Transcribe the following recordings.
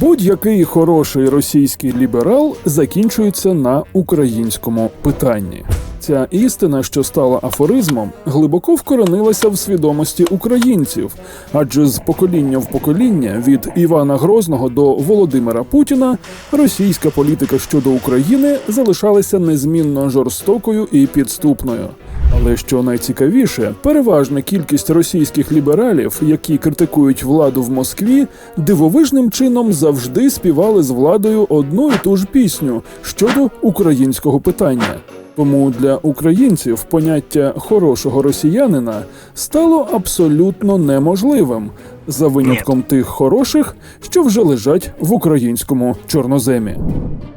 Будь-який хороший російський ліберал закінчується на українському питанні. Ця істина, що стала афоризмом, глибоко вкоренилася в свідомості українців, адже з покоління в покоління від Івана Грозного до Володимира Путіна російська політика щодо України залишалася незмінно жорстокою і підступною. Але що найцікавіше, переважна кількість російських лібералів, які критикують владу в Москві, дивовижним чином завжди співали з владою одну і ту ж пісню щодо українського питання. Тому для українців поняття хорошого росіянина стало абсолютно неможливим, за винятком тих хороших, що вже лежать в українському чорноземі.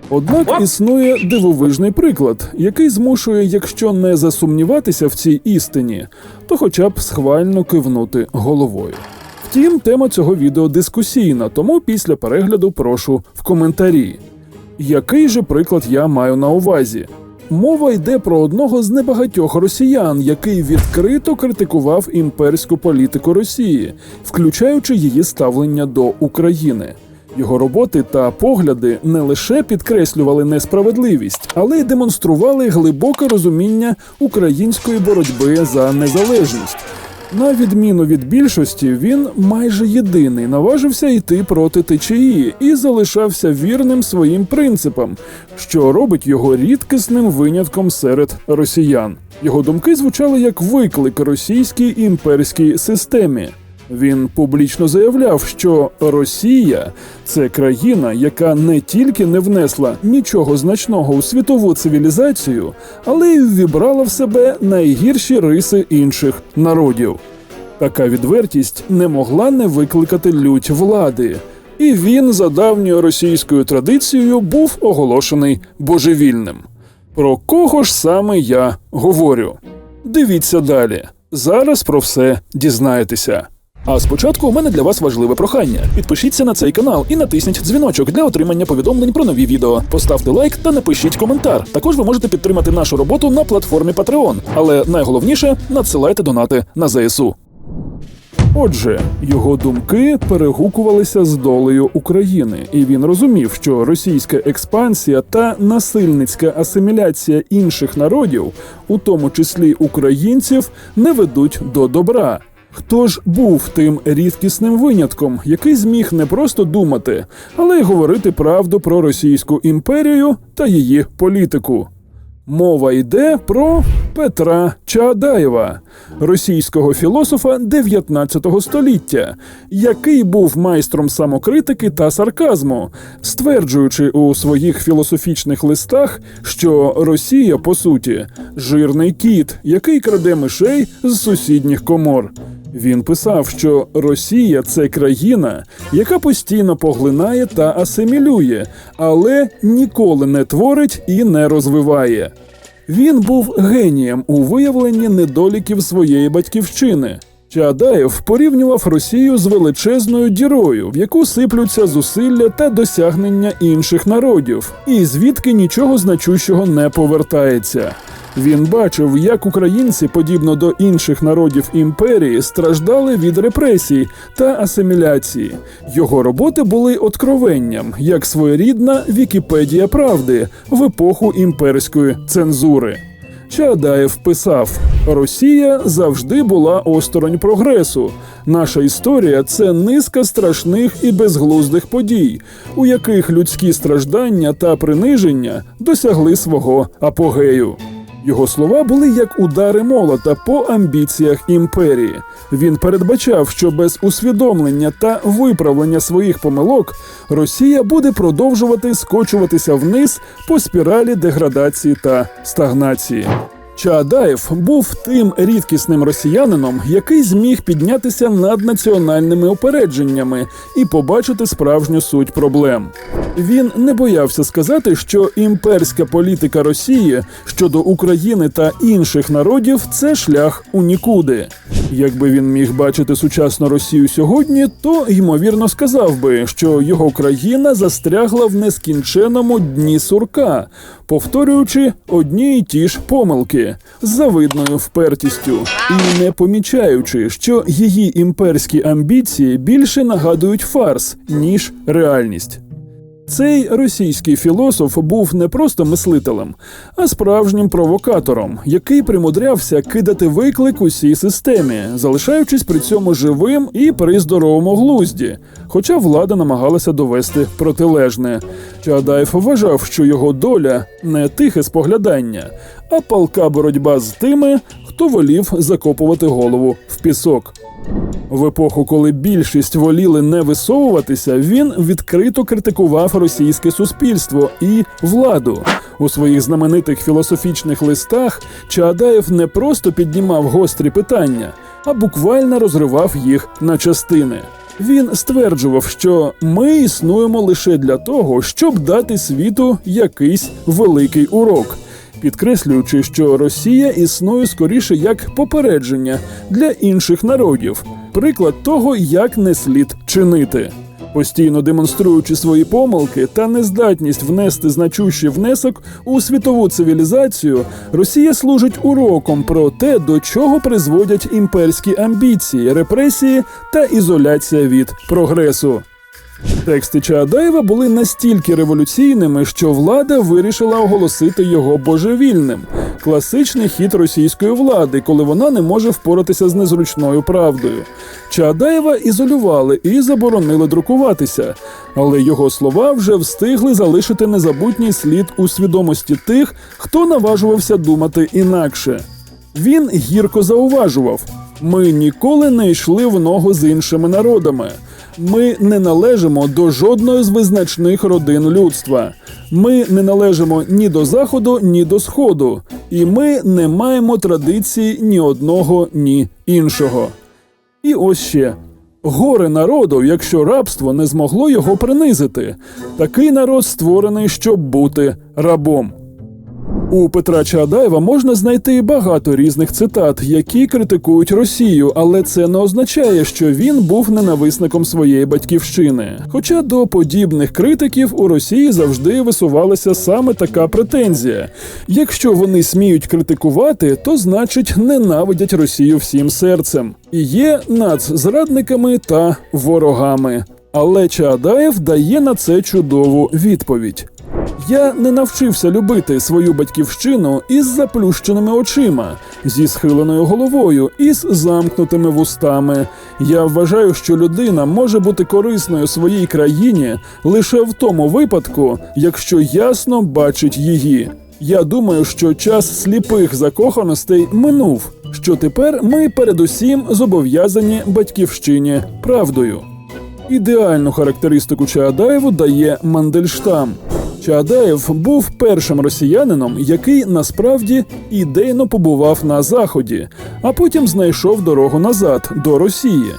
Однак існує дивовижний приклад, який змушує, якщо не засумніватися в цій істині, то хоча б схвально кивнути головою. Втім, тема цього відео дискусійна, тому після перегляду прошу в коментарі. Який же приклад я маю на увазі? Мова йде про одного з небагатьох росіян, який відкрито критикував імперську політику Росії, включаючи її ставлення до України. Його роботи та погляди не лише підкреслювали несправедливість, але й демонстрували глибоке розуміння української боротьби за незалежність. На відміну від більшості, він майже єдиний наважився йти проти течії і залишався вірним своїм принципам, що робить його рідкісним винятком серед росіян. Його думки звучали як виклик російській імперській системі. Він публічно заявляв, що Росія це країна, яка не тільки не внесла нічого значного у світову цивілізацію, але й ввібрала в себе найгірші риси інших народів. Така відвертість не могла не викликати лють влади, і він за давньою російською традицією був оголошений божевільним. Про кого ж саме я говорю? Дивіться далі. Зараз про все дізнаєтеся. А спочатку у мене для вас важливе прохання. Підпишіться на цей канал і натисніть дзвіночок для отримання повідомлень про нові відео. Поставте лайк та напишіть коментар. Також ви можете підтримати нашу роботу на платформі Patreon. Але найголовніше надсилайте донати на ЗСУ. Отже, його думки перегукувалися з долею України, і він розумів, що російська експансія та насильницька асиміляція інших народів, у тому числі українців, не ведуть до добра. Хто ж був тим рідкісним винятком, який зміг не просто думати, але й говорити правду про Російську імперію та її політику? Мова йде про Петра Чаадаєва, російського філософа 19 століття, який був майстром самокритики та сарказму, стверджуючи у своїх філософічних листах, що Росія, по суті, жирний кіт, який краде мишей з сусідніх комор. Він писав, що Росія це країна, яка постійно поглинає та асимілює, але ніколи не творить і не розвиває. Він був генієм у виявленні недоліків своєї батьківщини. Чаадаєв порівнював Росію з величезною дірою, в яку сиплються зусилля та досягнення інших народів, і звідки нічого значущого не повертається. Він бачив, як українці, подібно до інших народів імперії, страждали від репресій та асиміляції. Його роботи були откровенням, як своєрідна Вікіпедія правди в епоху імперської цензури. Чаадаєв писав: Росія завжди була осторонь прогресу. Наша історія це низка страшних і безглуздих подій, у яких людські страждання та приниження досягли свого апогею. Його слова були як удари молота по амбіціях імперії. Він передбачав, що без усвідомлення та виправлення своїх помилок Росія буде продовжувати скочуватися вниз по спіралі деградації та стагнації. Чаадаєв був тим рідкісним росіянином, який зміг піднятися над національними упередженнями і побачити справжню суть проблем. Він не боявся сказати, що імперська політика Росії щодо України та інших народів це шлях у нікуди. Якби він міг бачити сучасну Росію сьогодні, то ймовірно сказав би, що його країна застрягла в нескінченому дні сурка, повторюючи одні й ті ж помилки з завидною впертістю і не помічаючи, що її імперські амбіції більше нагадують фарс ніж реальність. Цей російський філософ був не просто мислителем, а справжнім провокатором, який примудрявся кидати виклик усій системі, залишаючись при цьому живим і при здоровому глузді. Хоча влада намагалася довести протилежне. Чаадаєв вважав, що його доля не тихе споглядання, а палка боротьба з тими, хто волів закопувати голову в пісок. В епоху, коли більшість воліли не висовуватися, він відкрито критикував російське суспільство і владу. У своїх знаменитих філософічних листах Чаадаєв не просто піднімав гострі питання, а буквально розривав їх на частини. Він стверджував, що ми існуємо лише для того, щоб дати світу якийсь великий урок підкреслюючи, що Росія існує скоріше як попередження для інших народів, приклад того, як не слід чинити. Постійно демонструючи свої помилки та нездатність внести значущий внесок у світову цивілізацію, Росія служить уроком про те, до чого призводять імперські амбіції, репресії та ізоляція від прогресу. Тексти Чаадаєва були настільки революційними, що влада вирішила оголосити його божевільним. Класичний хід російської влади, коли вона не може впоратися з незручною правдою. Чаадаєва ізолювали і заборонили друкуватися, але його слова вже встигли залишити незабутній слід у свідомості тих, хто наважувався думати інакше. Він гірко зауважував: ми ніколи не йшли в ногу з іншими народами. Ми не належимо до жодної з визначних родин людства. Ми не належимо ні до заходу, ні до сходу, і ми не маємо традиції ні одного, ні іншого. І ось ще горе народу, якщо рабство не змогло його принизити. Такий народ створений, щоб бути рабом. У Петра Чаадаєва можна знайти багато різних цитат, які критикують Росію, але це не означає, що він був ненависником своєї батьківщини. Хоча до подібних критиків у Росії завжди висувалася саме така претензія: якщо вони сміють критикувати, то значить ненавидять Росію всім серцем і є нацзрадниками та ворогами. Але Чаадаєв дає на це чудову відповідь. Я не навчився любити свою батьківщину із заплющеними очима, зі схиленою головою і з замкнутими вустами. Я вважаю, що людина може бути корисною своїй країні лише в тому випадку, якщо ясно бачить її. Я думаю, що час сліпих закоханостей минув. Що тепер ми передусім зобов'язані батьківщині правдою. Ідеальну характеристику Чаадаєву дає Мандельштам. Чаадаєв був першим росіянином, який насправді ідейно побував на заході, а потім знайшов дорогу назад до Росії.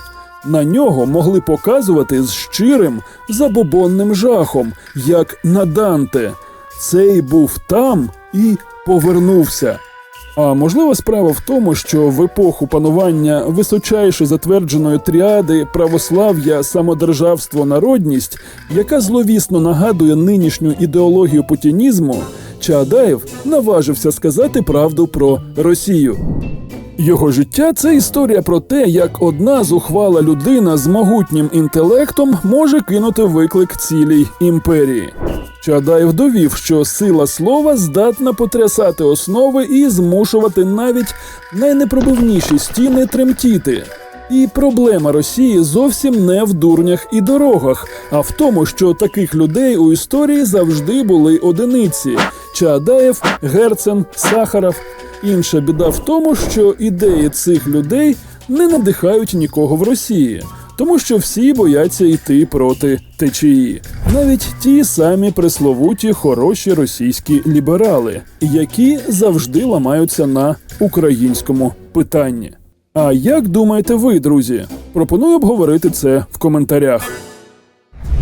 На нього могли показувати з щирим забобонним жахом, як на Данте. Цей був там і повернувся. А можлива справа в тому, що в епоху панування височайше затвердженої тріади православ'я, самодержавство, народність, яка зловісно нагадує нинішню ідеологію путінізму, Чаадаєв наважився сказати правду про Росію. Його життя це історія про те, як одна зухвала людина з могутнім інтелектом може кинути виклик цілій імперії. Чадаєв довів, що сила слова здатна потрясати основи і змушувати навіть найнепробивніші стіни тремтіти. І проблема Росії зовсім не в дурнях і дорогах, а в тому, що таких людей у історії завжди були одиниці: Чаадаєв, Герцен, Сахаров. Інша біда в тому, що ідеї цих людей не надихають нікого в Росії, тому що всі бояться йти проти течії, навіть ті самі пресловуті хороші російські ліберали, які завжди ламаються на українському питанні. А як думаєте ви, друзі? Пропоную обговорити це в коментарях.